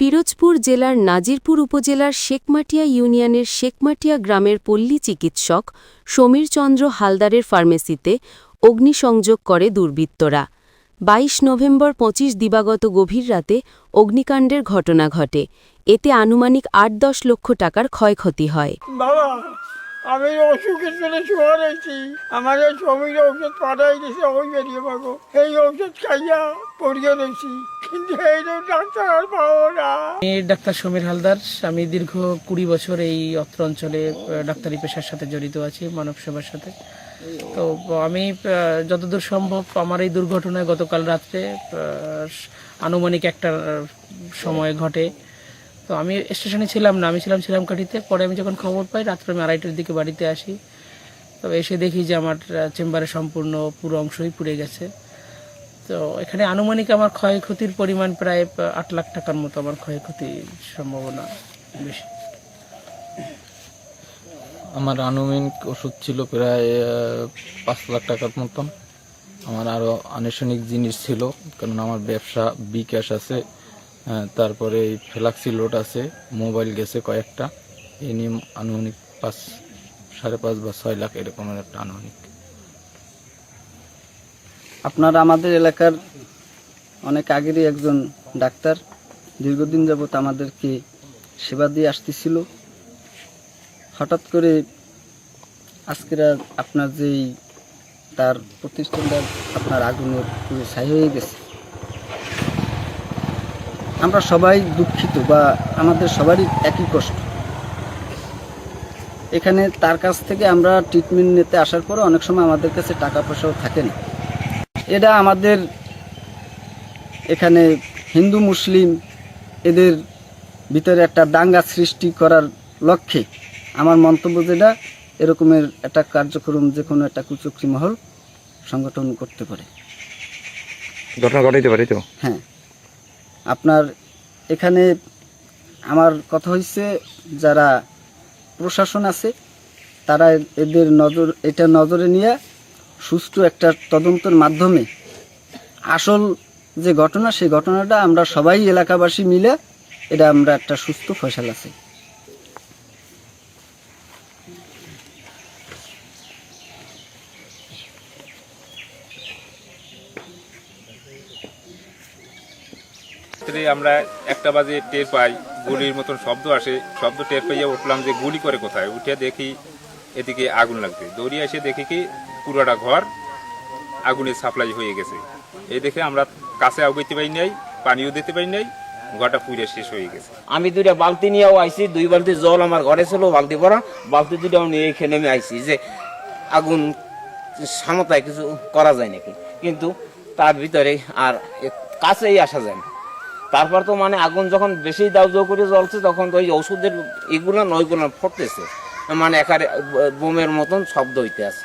পিরোজপুর জেলার নাজিরপুর উপজেলার শেখমাটিয়া ইউনিয়নের শেখমাটিয়া গ্রামের পল্লী চিকিৎসক সমীরচন্দ্র হালদারের ফার্মেসিতে অগ্নিসংযোগ করে দুর্বৃত্তরা। ২২ নভেম্বর পঁচিশ দিবাগত গভীর রাতে অগ্নিকাণ্ডের ঘটনা ঘটে। এতে আনুমানিক আট দশ লক্ষ টাকার ক্ষয়ক্ষতি হয়। আমি অসুখের জন্য শুয়ে রয়েছি আমার জমির ঔষধ পাঠাই দিয়েছে ওই বেরিয়ে পাবো এই ঔষধ খাইয়া পড়িয়ে রয়েছি। কিন্তু এই ডাক্তার আর পাবো না ডাক্তার সমীর হালদার। আমি দীর্ঘ কুড়ি বছর এই অত্র অঞ্চলে ডাক্তারি পেশার সাথে জড়িত আছি, মানব সেবার সাথে। তো, আমি যতদূর সম্ভব আমার এই দুর্ঘটনায় গতকাল রাত্রে আনুমানিক একটা সময় ঘটে। তো আমি স্টেশনে ছিলাম না, আমি ছিলাম ছিলামকাঠিতে। পরে আমি যখন খবর পাই, রাত্রে আমি আড়াইটার দিকে বাড়িতে আসি। তবে এসে দেখি যে আমার চেম্বারে সম্পূর্ণ পুরো অংশই পুড়ে গেছে। তো এখানে আনুমানিক আমার ক্ষয়ক্ষতির পরিমাণ প্রায় আট লাখ টাকার মতো আমার ক্ষয়ক্ষতির সম্ভাবনা বেশি। আমার আনুমানিক ওষুধ ছিল প্রায় পাঁচ লাখ টাকার মতন। আমার আরও আনুষ্ঠানিক জিনিস ছিল, কারণ আমার ব্যবসা বিকাশ আছে। তারপরে এই ফ্লাক্সি লোড আছে, মোবাইল গেছে কয়েকটা। এই নিয়ে আনুমানিক পাঁচ, সাড়ে পাঁচ বা ছয় লাখ এরকমের একটা আনুমানিক। আপনার আমাদের এলাকার অনেক আগেরই একজন ডাক্তার, দীর্ঘদিন যাবৎ আমাদেরকে সেবা দিয়ে আসতেছিল। হঠাৎ করে আজকের আপনার যেই তার প্রতিষ্ঠানটা আপনার আগুনের ছাই হয়ে গেছে। আমরা সবাই দুঃখিত বা আমাদের সবারই একই কষ্ট। এখানে তার কাছ থেকে আমরা ট্রিটমেন্ট নিতে আসার পরে অনেক সময় আমাদের কাছে টাকা পয়সাও থাকে না। এটা আমাদের এখানে হিন্দু মুসলিম এদের ভিতরে একটা দাঙ্গা সৃষ্টি করার লক্ষ্যে আমার মন্তব্য যেটা এরকমের একটা কার্যক্রম যে কোনো একটা কুচক্রি মহল সংগঠন করতে পারে। ঘটনা ঘটাইতে পারি তো? হ্যাঁ। আপনার এখানে আমার কথা হয়েছে যারা প্রশাসন আছে, তারা এদের নজর, এটা নজরে নিয়ে সুষ্ঠু একটা তদন্তের মাধ্যমে আসল যে ঘটনা, সেই ঘটনাটা আমরা সবাই এলাকাবাসী মিলে, এটা আমরা একটা সুস্থ ফসল চাই। রাত্রে আমরা একটা বাজে টের পাই, গুলির মতন শব্দ আসে, শব্দ টের পাইয়া উঠলাম যে গুলি করে কোথায়? উঠে দেখি এদিকে আগুন লাগছে। দৌড়িয়ে এসে দেখি কি পুরোটা ঘর আগুনে সাপ্লাই হয়ে গেছে। এই দেখে আমরা কাছে আগাইতে পারি নাই, পানিও দিতে পারি নাই, ঘরটা পুড়ে শেষ হয়ে গেছে। আমি দুইটা বালতি নিয়েও আইছি, দুই বালতি জল আমার ঘরে ছিল, বালতি ভরা, বালতি দুইটাও নিয়ে এখানে আমি আইছি যে আগুন সামতায় কিছু করা যায় নাকি? কিন্তু তার ভিতরে আর কাছেই আসা যায় না। তারপর তো মানে আগুন যখন বেশি দাউ দাউ করে জ্বলছে, তখন তো ওই ওষুধের এগুলো নয়গুলো ফটতেছে। মানে একারে বোমের মতন শব্দ হইতে আছে।